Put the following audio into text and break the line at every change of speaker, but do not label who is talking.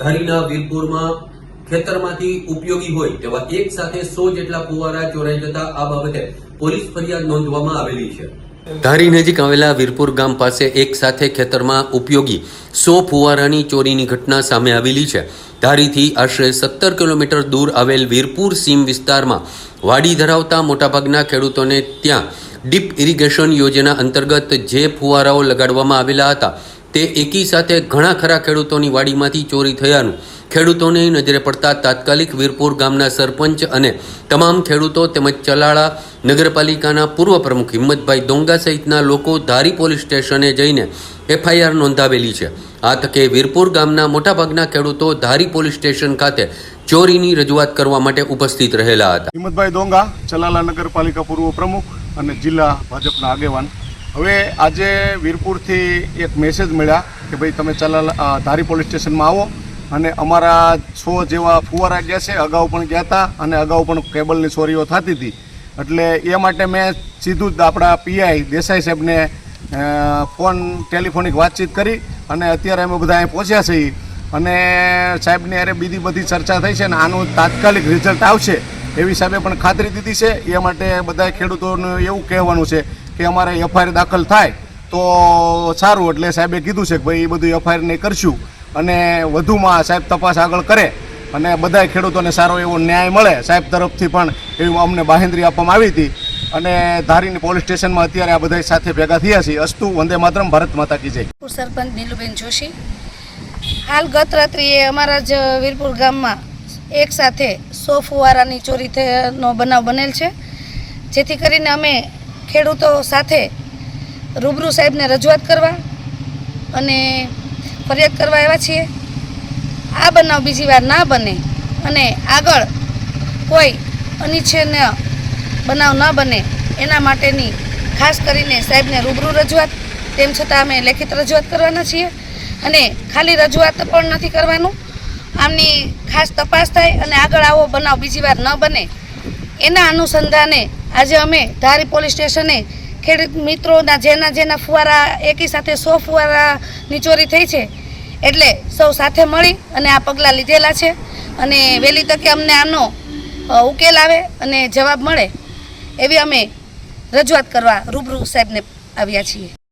ધારીના વીરપુરમાં ખેતરમાંથી ઉપયોગી હોય તેવા એક સાથે સો જેટલા ફુવારા ચોરાઈ જતા આ બાબતે પોલીસ ફરિયાદ નોંધવામાં આવેલી છે. ધારી નજીક આવેલા વીરપુર ગામ પાસે એક સાથે ખેતરમાં ઉપયોગી સો ફુવારાની ચોરીની ઘટના સામે આવેલી છે. ધારીથી આશરે સત્તર કિલોમીટર દૂર આવેલ વીરપુર સીમ વિસ્તારમાં વાડી ધરાવતા મોટાભાગના ખેડૂતોને ત્યાં ડીપ ઇરિગેશન યોજના અંતર્ગત જે ફુવારાઓ લગાડવામાં આવેલા હતા તે એકી સાથે ઘણા ખરા ખેડૂતોની વાડીમાંથી ચોરી થયાનું. ખેડૂતોને નજરે પડતા તાત્કાલિક વીરપુર ગામના સરપંચ અને તમામ ખેડૂતો તેમજ ચલાળા નગરપાલિકાના પૂર્વ પ્રમુખ હિંમતભાઈ દોંગા સહિતના લોકો ધારી પોલીસ સ્ટેશને જઈને એફઆઈઆર નોંધાવેલી છે. આ તકે વીરપુર ગામના મોટાભાગના ખેડૂતો ધારી પોલીસ સ્ટેશન ખાતે ચોરીની રજૂઆત કરવા માટે ઉપસ્થિત રહેલા હતા.
હિંમતભાઈ દોંગા ચલાલા નગરપાલિકા પૂર્વ પ્રમુખ અને જિલ્લા ભાજપના આગેવાન. હવે આજે વીરપુરથી એક મેસેજ મળ્યા કે ભાઈ તમે ચલાલ ધારી પોલીસ સ્ટેશનમાં આવો. અને અમારા છો જેવા ફુવારા ગયા છે, અગાઉ પણ ગયા હતા અને અગાઉ પણ કેબલની ચોરીઓ થતી હતી. એટલે એ માટે મેં સીધું જ આપણા પીઆઈ દેસાઈ સાહેબને ફોન ટેલિફોનિક વાતચીત કરી અને અત્યારે અમે બધા અહીં પહોંચ્યા છીએ. અને સાહેબની અરે બીજી બધી ચર્ચા થઈ છે અને આનું તાત્કાલિક રિઝલ્ટ આવશે એવી સાહેબે પણ ખાતરી દીધી છે. એ માટે બધા ખેડૂતોનું એવું કહેવાનું છે કે અમારે એફઆઈઆર દાખલ થાય, તો સારું. એટલે સાહેબે કીધું છે કે ભાઈ, એ બધું એફઆઈઆર નહીં કરશું અને વધુમાં સાહેબ તપાસ આગળ કરે અને બધા ખેડૂતોને સારો એવો ન્યાય મળે. સાહેબ તરફથી પણ એવી અમને બાહેંધરી આપવામાં આવી હતી. અને ધારીની પોલીસ સ્ટેશનમાં અત્યારે આ બધા સાથે ભેગા થયા છીએ. અસ્તુ, વંદે માતરમ, ભારત માતા કી જય.
સરપંચ નીલુબેન જોશી. હાલ ગત રાત્રિએ અમારા જ વીરપુર ગામમાં એક સાથે સો ફુવારાની ચોરી થયાનો બનાવ બનેલ છે. જેથી કરીને અમે ખેડૂતો સાથે રૂબરૂ સાહેબને રજૂઆત કરવા અને ફરિયાદ કરવા આવ્યા છીએ. આ બનાવ બીજી વાર ના બને અને આગળ કોઈ અનિચ્છનીય બનાવ ન બને એના માટેની ખાસ કરીને સાહેબને રૂબરૂ રજૂઆત. તેમ છતાં અમે લેખિત રજૂઆત કરવાના છીએ અને ખાલી રજૂઆત પણ નથી કરવાનું. આમની ખાસ તપાસ થાય અને આગળ આવો બનાવ બીજી વાર ન બને એના અનુસંધાને આજે અમે ધારી પોલીસ સ્ટેશને ખેડૂત મિત્રોના જેના જેના ફુવારા એકી સાથે સો ફુવારાની ચોરી થઈ છે, એટલે સૌ સાથે મળી અને આ પગલાં લીધેલા છે અને વહેલી તકે અમને આનો ઉકેલ આવે અને જવાબ મળે એવી અમે રજૂઆત કરવા રૂબરૂ સાહેબને આવ્યા છીએ.